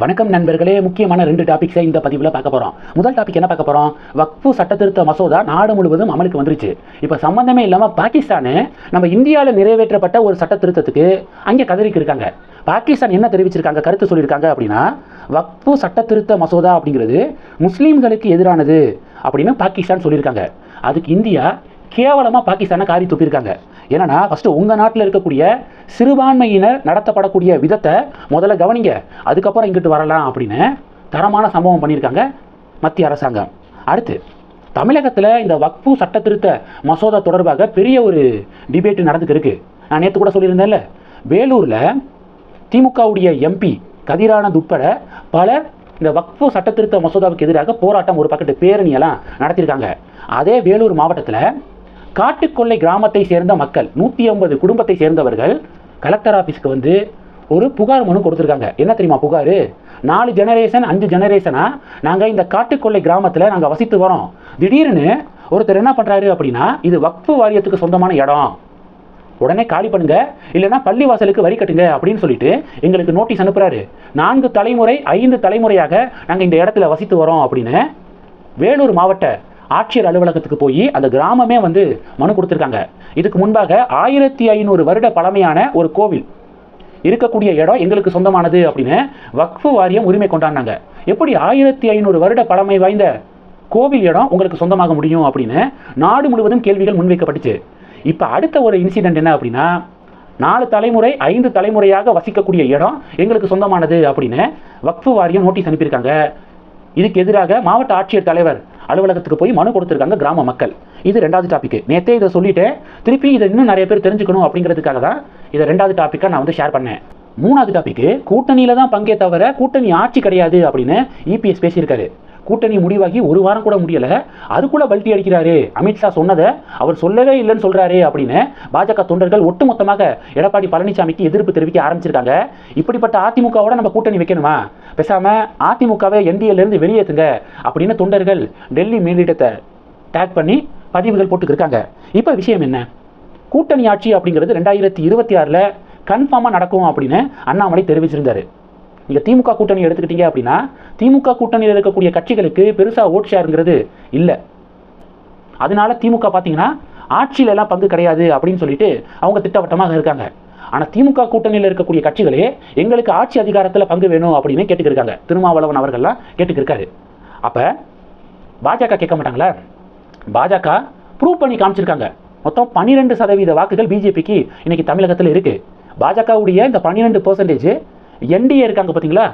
வணக்கம் நண்பர்களே முக்கியமான ரெண்டு டாபிக்ஸை இந்த பதிவில் பார்க்க போகிறோம் முதல் டாபிக் என்ன பார்க்க போகிறோம் வக்ஃபு சட்டத்திருத்த மசோதா நாடு முழுவதும் அமலுக்கு வந்துருச்சு. இப்போ சம்பந்தமே இல்லாமல் பாகிஸ்தானு நம்ம இந்தியாவில் நிறைவேற்றப்பட்ட ஒரு சட்ட திருத்தத்துக்கு அங்கே கதறிக்கு இருக்காங்க. பாகிஸ்தான் என்ன தெரிவிச்சிருக்காங்க கருத்து சொல்லியிருக்காங்க அப்படின்னா வக்ஃபு சட்ட திருத்த மசோதா அப்படிங்கிறது முஸ்லீம்களுக்கு எதிரானது அப்படின்னு பாகிஸ்தான் சொல்லியிருக்காங்க. அதுக்கு இந்தியா கேவலமாக பாகிஸ்தானை காரி துப்பியிருக்காங்க. ஏன்னா ஃபஸ்ட்டு உங்கள் நாட்டில் இருக்கக்கூடிய சிறுபான்மையினர் நடத்தப்படக்கூடிய விதத்தை முதல்ல கவனிங்க. அதுக்கப்புறம் இங்கிட்டு வரலாம் அப்படின்னு தரமான சம்பவம் பண்ணியிருக்காங்க மத்திய அரசாங்கம். அடுத்து தமிழகத்தில் இந்த வக்ஃபு சட்ட திருத்த மசோதா தொடர்பாக பெரிய ஒரு டிபேட் நடந்துட்டு இருக்கு நான் நேற்று கூட சொல்லியிருந்தேன்ல வேலூரில் திமுகவுடைய எம்பி கதிரானந்த் உட்பட பலர் இந்த வக்ஃபு சட்டத்திருத்த மசோதாவுக்கு எதிராக போராட்டம் ஒரு பக்கத்து பேரணியெல்லாம் நடத்தியிருக்காங்க. அதே வேலூர் மாவட்டத்தில் காட்டுக்கொள்ளை கிராமத்தை சேர்ந்த மக்கள் நூற்றி ஐம்பது குடும்பத்தை சேர்ந்தவர்கள் கலெக்டர் ஆஃபீஸ்க்கு வந்து ஒரு புகார் மனு கொடுத்துருக்காங்க. என்ன தெரியுமா புகார்? நாலு ஜெனரேஷன் அஞ்சு ஜெனரேஷனாக நாங்கள் இந்த காட்டுக்கொள்ளை கிராமத்தில் நாங்கள் வசித்து வரோம். திடீர்னு ஒருத்தர் என்ன பண்ணுறாரு அப்படின்னா இது வக்ஃபு வாரியத்துக்கு சொந்தமான இடம். உடனே காலி பண்ணுங்க. இல்லைன்னா பள்ளிவாசலுக்கு வரி கட்டுங்க அப்படின்னு சொல்லிட்டு எங்களுக்கு நோட்டீஸ் அனுப்புகிறாரு நான்கு தலைமுறை ஐந்து தலைமுறையாக நாங்கள் இந்த இடத்துல வசித்து வரோம் அப்படின்னு வேலூர் மாவட்ட ஆட்சியர் அலுவலகத்துக்கு போய் அந்த கிராமமே வந்து மனு கொடுத்துருக்காங்க. இதுக்கு முன்பாக ஆயிரத்தி ஐநூறு வருட பழமையான ஒரு கோவில் இருக்கக்கூடிய இடம் எங்களுக்கு சொந்தமானது அப்படின்னு வக்ஃபு வாரியம் உரிமை கொண்டாடினாங்க. எப்படி ஆயிரத்தி ஐநூறு வருட பழமை வாய்ந்த கோவில் இடம் உங்களுக்கு சொந்தமாக முடியும் அப்படின்னு நாடு முழுவதும் கேள்விகள் முன்வைக்கப்பட்டுச்சு. இப்போ அடுத்த ஒரு இன்சிடென்ட் என்ன அப்படின்னா நாலு தலைமுறை ஐந்து தலைமுறையாக வசிக்கக்கூடிய இடம் எங்களுக்கு சொந்தமானது அப்படின்னு வக்ஃபு வாரியம் நோட்டீஸ் அனுப்பியிருக்காங்க. இதுக்கு எதிராக மாவட்ட ஆட்சியர் தலைவர் அலுவலகத்துக்கு போய் மனு கொடுத்துருக்காங்க கிராம மக்கள். இது ரெண்டாவது டாபிக் நேற்றே இதை சொல்லிட்டேன் திருப்பி இதை இன்னும் நிறைய பேர் தெரிஞ்சுக்கணும் அப்படிங்கிறதுக்காக தான் இதை ரெண்டாவது டாப்பிக்காக நான் வந்து ஷேர் பண்ணேன். மூணாவது டாபிக் கூட்டணியில தான் பங்கே தவிர கூட்டணி ஆட்சி கிடையாது அப்படின்னு இபிஎஸ் பேசியிருக்காரு. கூட்டணி முடிவாகி ஒரு வாரம் கூட முடியல. அதுக்குள்ள பல்ட்டி அடிக்கிறாரு. அமித்ஷா சொன்னதை அவர் சொல்லவே இல்லைன்னு சொல்றாரு அப்படின்னு பாஜக தொண்டர்கள் ஒட்டுமொத்தமாக எடப்பாடி பழனிசாமிக்கு எதிர்ப்பு தெரிவிக்க ஆரம்பிச்சிருக்காங்க. இப்படிப்பட்ட அதிமுகவோட நம்ம கூட்டணி வைக்கணுமா? பேசாம அதிமுகவை என்டிஏல இருந்து வெளியேற்றுங்க அப்படின்னு தொண்டர்கள் டெல்லி மேலிடத்தை டேக் பண்ணி பதிவுகள் போட்டுக்கிருக்காங்க இப்போ விஷயம் என்ன? கூட்டணி ஆட்சி அப்படிங்கிறது ரெண்டாயிரத்தி இருபத்தி ஆறில் கன்ஃபார்மாக நடக்கும் அப்படின்னு அண்ணாமலை தெரிவிச்சிருந்தாரு. நீங்கள் திமுக கூட்டணி எடுத்துக்கிட்டீங்க அப்படின்னா திமுக கூட்டணியில் இருக்கக்கூடிய கட்சிகளுக்கு பெருசாக ஓட் ஷேருங்கிறது இல்லை. அதனால திமுக பார்த்தீங்கன்னா ஆட்சியில எல்லாம் பங்கு கிடையாது அப்படின்னு சொல்லிட்டு அவங்க திட்டவட்டமாக இருக்காங்க. ஆனால் திமுக கூட்டணியில் இருக்கக்கூடிய கட்சிகளே எங்களுக்கு ஆட்சி அதிகாரத்தில் பங்கு வேணும் அப்படின்னு கேட்டுக்கிருக்காங்க. திருமாவளவன் அவர்கள்லாம் கேட்டுக்கிருக்காரு. அப்போ பாஜக கேட்க மாட்டாங்களா? பாஜக ப்ரூவ் பண்ணி காமிச்சிருக்காங்க. மொத்தம் பன்னிரெண்டு சதவீத வாக்குகள் பிஜேபிக்கு இன்னைக்கு தமிழகத்தில் இருக்கு. பாஜகவுடைய இந்த பன்னிரெண்டு பர்சன்டேஜ் என்டிஏ இருக்காங்க பார்த்தீங்களா?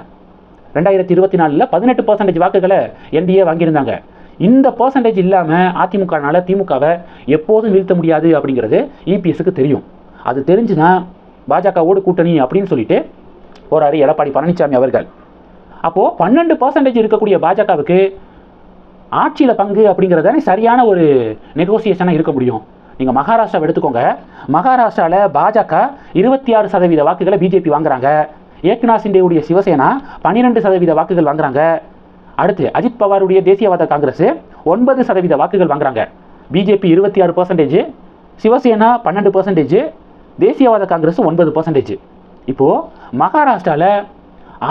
ரெண்டாயிரத்தி இருபத்தி நாலில் பதினெட்டு பர்சன்டேஜ் வாக்குகளை என்டிஏ வாங்கியிருந்தாங்க. இந்த பர்சன்டேஜ் இல்லாமல் அதிமுகனால திமுகவை எப்போதும் வீழ்த்த முடியாது அப்படிங்கிறது இபிஎஸ்க்கு தெரியும். அது தெரிஞ்சுன்னா பாஜகவோடு கூட்டணி அப்படின்னு சொல்லிட்டு போறாரு எடப்பாடி பழனிசாமி அவர்கள். அப்போது பன்னெண்டு பர்சன்டேஜ் இருக்கக்கூடிய பாஜகவுக்கு ஆட்சியில் பங்கு அப்படிங்கிறது சரியான ஒரு நெகோசியேஷனாக இருக்க முடியும். நீங்கள் மகாராஷ்டிராவை எடுத்துக்கோங்க. மகாராஷ்டிராவில் பாஜக இருபத்தி ஆறு சதவீத வாக்குகளை பிஜேபி வாங்குறாங்க. ஏக்நாத் சிண்டேவுடைய சிவசேனா பன்னிரெண்டு சதவீத வாக்குகள் வாங்குறாங்க. அடுத்து அஜித் பவாருடைய தேசியவாத காங்கிரஸ் ஒன்பது சதவீத வாக்குகள் வாங்குறாங்க. பிஜேபி இருபத்தி ஆறு பர்சன்டேஜ் சிவசேனா பன்னெண்டு பர்சன்டேஜ் தேசியவாத காங்கிரஸ் ஒன்பது பர்சன்டேஜ் இப்போது மகாராஷ்டிராவில்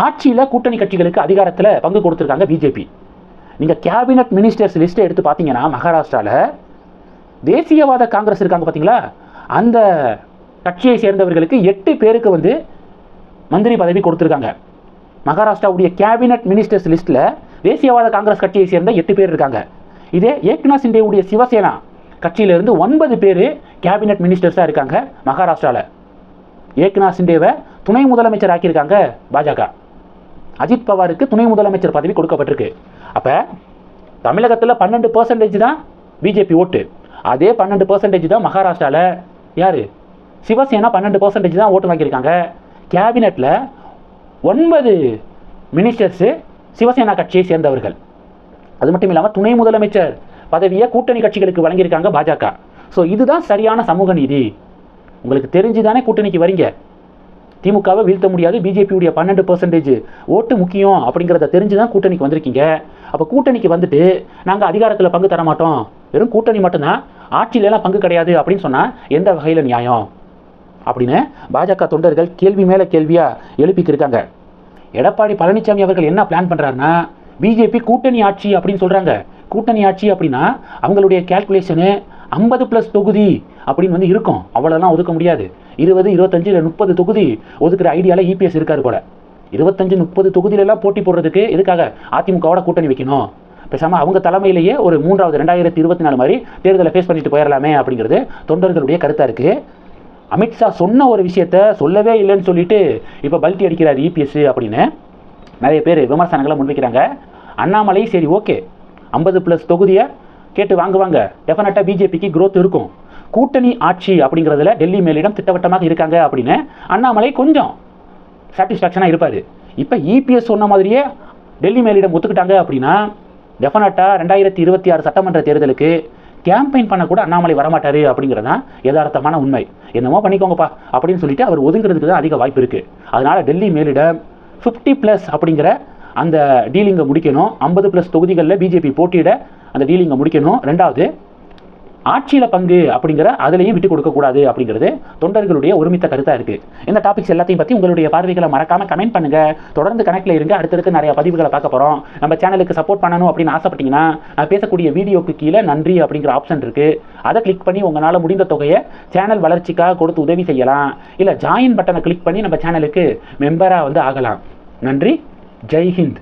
ஆட்சியில் கூட்டணி கட்சிகளுக்கு அதிகாரத்தில் பங்கு கொடுத்துருக்காங்க பிஜேபி. நீங்கள் கேபினட் மினிஸ்டர்ஸ் லிஸ்ட்டை எடுத்து பார்த்தீங்கன்னா மகாராஷ்டிராவில் தேசியவாத காங்கிரஸ் இருக்காங்க பார்த்தீங்களா? அந்த கட்சியை சேர்ந்தவர்களுக்கு எட்டு பேருக்கு வந்து மந்திரி பதவி கொடுத்துருக்காங்க. மகாராஷ்டிராவுடைய கேபினட் மினிஸ்டர்ஸ் லிஸ்ட்டில் தேசியவாத காங்கிரஸ் கட்சியை சேர்ந்த எட்டு பேர் இருக்காங்க. இதே ஏக்நாத் சிண்டேவுடைய சிவசேனா கட்சியிலிருந்து ஒன்பது பேர் கேபினட் மினிஸ்டர்ஸாக இருக்காங்க மகாராஷ்டிராவில் ஏக்நாத் சிண்டேவை துணை முதலமைச்சர் ஆக்கியிருக்காங்க பாஜக. அஜித் பவாருக்கு துணை முதலமைச்சர் பதவி கொடுக்கப்பட்டிருக்கு. அப்போ தமிழகத்தில் பன்னெண்டு பர்சன்டேஜ் தான் பிஜேபி ஓட்டு. அதே பன்னெண்டு பர்சன்டேஜ் தான் மகாராஷ்டிராவில் யார்? சிவசேனா பன்னெண்டு பர்சன்டேஜ் தான் ஓட்டு வாங்கியிருக்காங்க. கேபினெட்டில் ஒன்பது மினிஸ்டர்ஸு சிவசேனா கட்சியை சேர்ந்தவர்கள். அது மட்டும் இல்லாமல் துணை முதலமைச்சர் பதவியை கூட்டணி கட்சிகளுக்கு வழங்கியிருக்காங்க பாஜக. ஸோ இதுதான் சரியான சமூக நீதி. உங்களுக்கு தெரிஞ்சு தானே கூட்டணிக்கு வரீங்க. திமுகவை வீழ்த்த முடியாது பிஜேபியுடைய பன்னெண்டு பர்சன்டேஜ் ஓட்டு முக்கியம் அப்படிங்கிறத தெரிஞ்சு தான் கூட்டணிக்கு வந்திருக்கீங்க. அப்போ கூட்டணிக்கு வந்துட்டு நாங்கள் அதிகாரத்தில் பங்கு தர மாட்டோம் வெறும் கூட்டணி மட்டும்தான் ஆட்சியிலலாம் பங்கு கிடையாது அப்படின்னு சொன்னால் எந்த வகையில் நியாயம்? அப்படின்னு பாஜக தொண்டர்கள் கேள்வி மேலே கேள்வியாக எழுப்பிக்கிருக்காங்க. எடப்பாடி பழனிசாமி அவர்கள் என்ன பிளான் பண்ணுறாருன்னா பிஜேபி கூட்டணி ஆட்சி அப்படின்னு சொல்கிறாங்க கூட்டணி ஆட்சி அப்படின்னா அவங்களுடைய கேல்குலேஷனு ஐம்பது ப்ளஸ் தொகுதி அப்படின்னு வந்து இருக்கும். அவ்வளோலாம் ஒதுக்க முடியாது. இருபது இருபத்தஞ்சு இல்லை முப்பது தொகுதி ஒதுக்குற ஐடியாவில் இபிஎஸ் இருக்காரு போல. இருபத்தஞ்சு முப்பது தொகுதியிலலாம் போட்டி போடுறதுக்கு எதுக்காக அதிமுகவோட கூட்டணி வைக்கணும்? பேசாமல் அவங்க தலைமையிலேயே ஒரு மூன்றாவது ரெண்டாயிரத்தி இருபத்தி நாலு மாதிரி தேர்தலை ஃபேஸ் பண்ணிட்டு போயிடலாமே அப்படிங்கிறது தொண்டர்களுடைய கருத்தாக இருக்குது அமித்ஷா சொன்ன ஒரு விஷயத்த சொல்லவே இல்லைன்னு சொல்லிட்டு இப்போ பல்ட்டி அடிக்கிறார் இபிஎஸ் அப்படின்னு. நிறைய பேர் விமர்சனங்களை முன்வைக்கிறாங்க. அண்ணாமலை சரி ஓகே. ஐம்பது ப்ளஸ் தொகுதியை கேட்டு வாங்குவாங்க டெஃபினட்டாக பிஜேபிக்கு க்ரோத் இருக்கும். கூட்டணி ஆட்சி அப்படிங்கிறதுல டெல்லி மேலிடம் திட்டவட்டமாக இருக்காங்க அப்படின்னு அண்ணாமலை கொஞ்சம் சாட்டிஸ்ஃபேக்ஷனாக இருப்பார். இப்போ இபிஎஸ் சொன்ன மாதிரியே டெல்லி மேலிடம் ஒத்துக்கிட்டாங்க அப்படின்னா டெஃபினட்டாக ரெண்டாயிரத்தி இருபத்தி ஆறு சட்டமன்ற தேர்தலுக்கு கேம்பெயின் பண்ண கூட அண்ணாமலை வரமாட்டாரு அப்படிங்கிறது தான் யதார்த்தமான உண்மை. என்னமோ பண்ணிக்கோங்கப்பா அப்படின்னு சொல்லிட்டு அவர் ஒதுங்கிறதுக்கு தான் அதிக வாய்ப்பு இருக்குது அதனால் டெல்லி மேலிடம் ஃபிஃப்டி ப்ளஸ் அப்படிங்கிற அந்த டீலிங்கை முடிக்கணும். ஐம்பது ப்ளஸ் தொகுதிகளில் பிஜேபி போட்டியிட அந்த டீலிங்கை முடிக்கணும். ரெண்டாவது ஆட்சியில் பங்கு அப்படிங்கிற அதுலேயும் விட்டு கொடுக்கக்கூடாது அப்படிங்கிறது தொண்டர்களுடைய ஒருமித்த கருத்தாக இருக்குது இந்த டாபிக்ஸ் எல்லாத்தையும் பற்றி உங்களுடைய பார்வைகளை மறக்காமல் கமெண்ட் பண்ணுங்கள் தொடர்ந்து கணக்கில் இருங்க. அடுத்தடுத்து நிறைய பதிவுகளை பார்க்க போகிறோம் நம்ம சேனலுக்கு சப்போர்ட் பண்ணணும் அப்படின்னு ஆசைப்பட்டீங்கன்னா நான் பேசக்கூடிய வீடியோக்கு கீழே நன்றி அப்படிங்கிற ஆப்ஷன் இருக்குது அதை கிளிக் பண்ணி உங்களால் முடிந்த தொகையை சேனல் வளர்ச்சிக்காக கொடுத்து உதவி செய்யலாம். இல்லை ஜாயின் பட்டனை கிளிக் பண்ணி நம்ம சேனலுக்கு மெம்பராக வந்து ஆகலாம். நன்றி. ஜெய் ஹிந்த்.